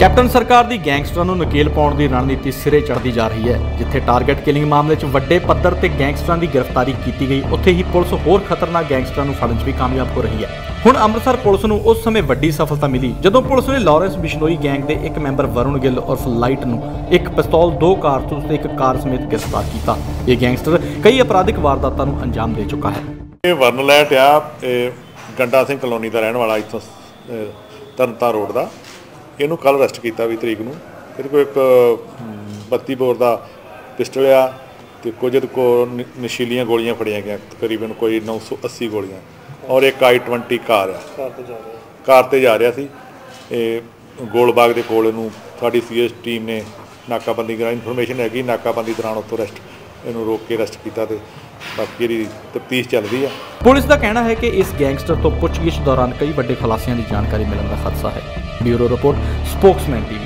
Captain ਸਰਕਾਰ ਦੀ ਗੈਂਗਸਟਰਾਂ ਨੂੰ ਨਕੇਲ ਪਾਉਣ ਦੀ ਰਣਨੀਤੀ ਸਿਰੇ ਚੜ੍ਹਦੀ ਜਾ ਰਹੀ ਹੈ ਜਿੱਥੇ ਟਾਰਗੇਟ ਕਿਲਿੰਗ ਮਾਮਲੇ 'ਚ ਵੱਡੇ ਪੱਧਰ ਤੇ ਗੈਂਗਸਟਰਾਂ ਦੀ ਗ੍ਰਿਫਤਾਰੀ ਕੀਤੀ ਗਈ ਉੱਥੇ ਹੀ ਪੁਲਿਸ ਹੋਰ ਖਤਰਨਾਕ ਗੈਂਗਸਟਰਾਂ ਨੂੰ ਫੜਨ 'ਚ ਵੀ ਕਾਮਯਾਬ ਹੋ ਰਹੀ ਹੈ। ਹੁਣ ਅੰਮ੍ਰਿਤਸਰ ਪੁਲਿਸ ਨੂੰ ਉਸ ਸਮੇਂ ਵੱਡੀ ਸਫਲਤਾ ਮਿਲੀ ਜਦੋਂ ਪੁਲਿਸ ਨੇ ਲਾਰੈਂਸ ਬਿਸ਼ਨੋਈ ਗੈਂਗ ਦੇ ਇੱਕ ਮੈਂਬਰ ਵਰੁਣ ਗਿੱਲ ਉਰਫ ਲਾਈਟ ਨੂੰ ਇੱਕ ਪਿਸਤੌਲ ਦੋ ਕਾਰਤੂਸ ਤੇ ਇੱਕ ਕਾਰ ਸਮੇਤ ਗ੍ਰਿਫਤਾਰ ਕੀਤਾ। ਇਹ ਗੈਂਗਸਟਰ ਕਈ ਅਪਰਾਧਿਕ ਵਾਰਦਾਤਾਂ ਨੂੰ ਅੰਜਾਮ ਦੇ ਚੁੱਕਾ ਹੈ। ਇਹ ਵਰਨਲੈਟ ਆ ਗੰਡਾ ਸਿੰਘ ਕਲੋਨੀ ਦਾ ਰਹਿਣ ਵਾਲਾ ਇੱਥੋਂ ਅਹ, ਰੋਡ ਦਾ। ਇਹਨੂੰ ਕੱਲ ਅਰੈਸਟ ਕੀਤਾ ਵੀ ਤਰੀਕ ਨੂੰ। ਇਹਦੇ ਕੋਲ ਇੱਕ ਅਮ, 32 ਬੋਰ ਦਾ ਪਿਸਟਲ ਆ ਤੇ ਕੁਝ ਇਹਦੇ ਕੋਲ ਨ- ਨਸ਼ੀਲੀਆਂ ਗੋਲੀਆਂ ਫੜੀਆਂ ਗਈਆਂ ਤਕਰੀਬਨ ਕੋਈ 980 ਗੋਲੀਆਂ। ਔਰ ਇੱਕ i20 ਕਾਰ ਆ। ਕਾਰ ਤੇ ਜਾ ਰਿਹਾ। ਕਾਰ ਤੇ ਜਾ ਰਿਹਾ ਸੀ। ਇਹ ਗੋਲਬਾਗ ਦੇ ਕੋਲ ਇਹਨੂੰ ਸਾਡੀ ਸੀਐਸ ਟੀਮ ਨੇ ਨਾਕਾਬੰਦੀ ਕਰਾਈ। ਇਨਫੋਰਮੇਸ਼ਨ ਹੈਗੀ ਨਾਕਾਬੰਦੀ ਦੌਰਾਨ ਉੱਥੋਂ ਅਰੈਸਟ ਇਹਨੂੰ ਰੋਕ ਕੇ ਅਰੈਸਟ ਕੀਤਾ ਤੇ ਬਾਕੀ ਇਹਦੀ ਤਫਤੀਸ਼ ਚੱਲ ਰਹੀ ਆ। ਪੁਲਿਸ ਦਾ ਕਹਿਣਾ ਹੈ ਕਿ ਇਸ ਗੈਂਗਸਟਰ ਤੋਂ ਪੁੱਛਗਿੱਛ ਦੌਰਾਨ ਕਈ ਵੱਡੇ ਖੁਲਾਸਿਆਂ ਦੀ ਜਾਣਕਾਰੀ ਮਿਲਣ ਦਾ ਖਦਸ਼ਾ ਹੈ। Bureau report spokesman team.